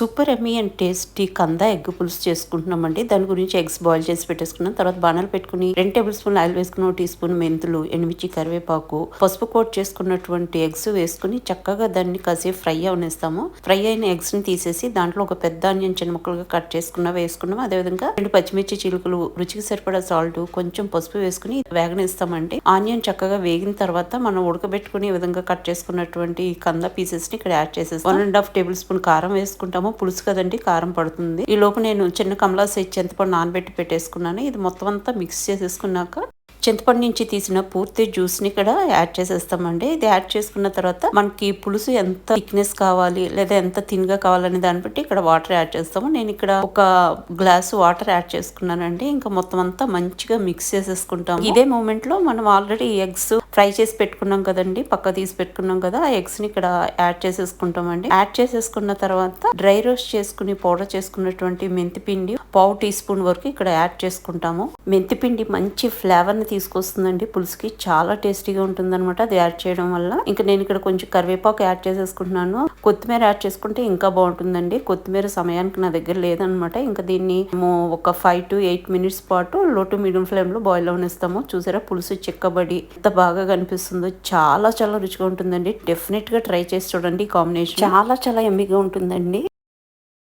Super yummy and tasty కంద egg పులుసు చేసుకుంటున్నామండి. దాని గురించి ఎగ్స్ బాయిల్ చేసి పెట్టేసుకున్నాం. తర్వాత బాణాలు పెట్టుకుని రెండు టేబుల్ స్పూన్ ఆయిల్ వేసుకుని ఒక టీ స్పూన్ మెంతులు ఎండుమిర్చి కరివేపాకు పసుపు కోట్ చేసుకున్నటువంటి ఎగ్స్ వేసుకుని చక్కగా దాన్ని కాసేపు ఫ్రై అవనేస్తాము. ఫ్రై అయిన ఎగ్స్ని తీసేసి దాంట్లో ఒక పెద్ద ఆనియన్ చిన్న ముక్కలుగా కట్ చేసుకున్న వేసుకున్నాం అదేవిధంగా రెండు పచ్చిమిర్చి చిలుకలు రుచికి సరిపడా సాల్ట్ కొంచెం పసుపు వేసుకుని వేగనిస్తామండి. ఆనియన్ చక్కగా వేగిన తర్వాత మనం ఉడకబెట్టుకుని ఈ విధంగా కట్ చేసుకున్నటువంటి కంద పీసెస్ని ఇక్కడ యాడ్ చేసేసి one and half table spoon కారం వేసుకుంటాము. పులుసు కదండి కారం పడుతుంది. ఈ లోపు నేను చిన్న కమలా సైజ్ చింతపండు నానబెట్టి పెట్టేసుకున్నాను. ఇది మొత్తం అంతా మిక్స్ చేసేసుకున్నాక చింతపండు నుంచి తీసిన పూర్తి జ్యూస్ని ఇక్కడ యాడ్ చేసేస్తామండి. ఇది యాడ్ చేసుకున్న తర్వాత మనకి పులుసు ఎంత థిక్నెస్ కావాలి లేదా ఎంత థిన్గా కావాలనే దాన్ని బట్టి ఇక్కడ వాటర్ యాడ్ చేస్తాము. నేను ఇక్కడ ఒక గ్లాస్ వాటర్ యాడ్ చేసుకున్నానండి. ఇంకా మొత్తం అంతా మంచిగా మిక్స్ చేసేసుకుంటాం ఇదే మూమెంట్లో మనం ఆల్రెడీ ఎగ్స్ ఫ్రై చేసి పెట్టుకున్నాం కదండి. పక్క తీసి పెట్టుకున్నాం కదా ఆ ఎగ్స్ని ఇక్కడ యాడ్ చేసేసుకుంటామండి. యాడ్ చేసేసుకున్న తర్వాత డ్రై రోస్ట్ చేసుకుని పౌడర్ చేసుకున్నటువంటి మెంతి పిండి పావు టీ స్పూన్ వరకు ఇక్కడ యాడ్ చేసుకుంటాము. మెంతి పిండి మంచి ఫ్లేవర్ని తీసుకొస్తుందండి. పులుసుకి చాలా టేస్టీగా ఉంటుంది అనమాట అది యాడ్ చేయడం వల్ల. ఇంకా నేను ఇక్కడ కొంచెం కరివేపాకు యాడ్ చేసేసుకుంటున్నాను. కొత్తిమీర యాడ్ చేసుకుంటే ఇంకా బాగుంటుందండి. కొత్తిమీర సమయానికి నా దగ్గర లేదనమాట ఇంకా దీన్ని ఒక ఫైవ్ టు ఎయిట్ మినిట్స్ పాటు లో టు మీడియం ఫ్లేమ్లో బాయిల్ అవనిస్తాము. చూసారా? పులుసు చిక్కబడి ఎంత బాగా కనిపిస్తుందో. చాలా చాలా రుచిగా ఉంటుందండి. డెఫినెట్గా ట్రై చేసి చూడండి కాంబినేషన్. చాలా చాలా ఎమ్మిగా ఉంటుందండి.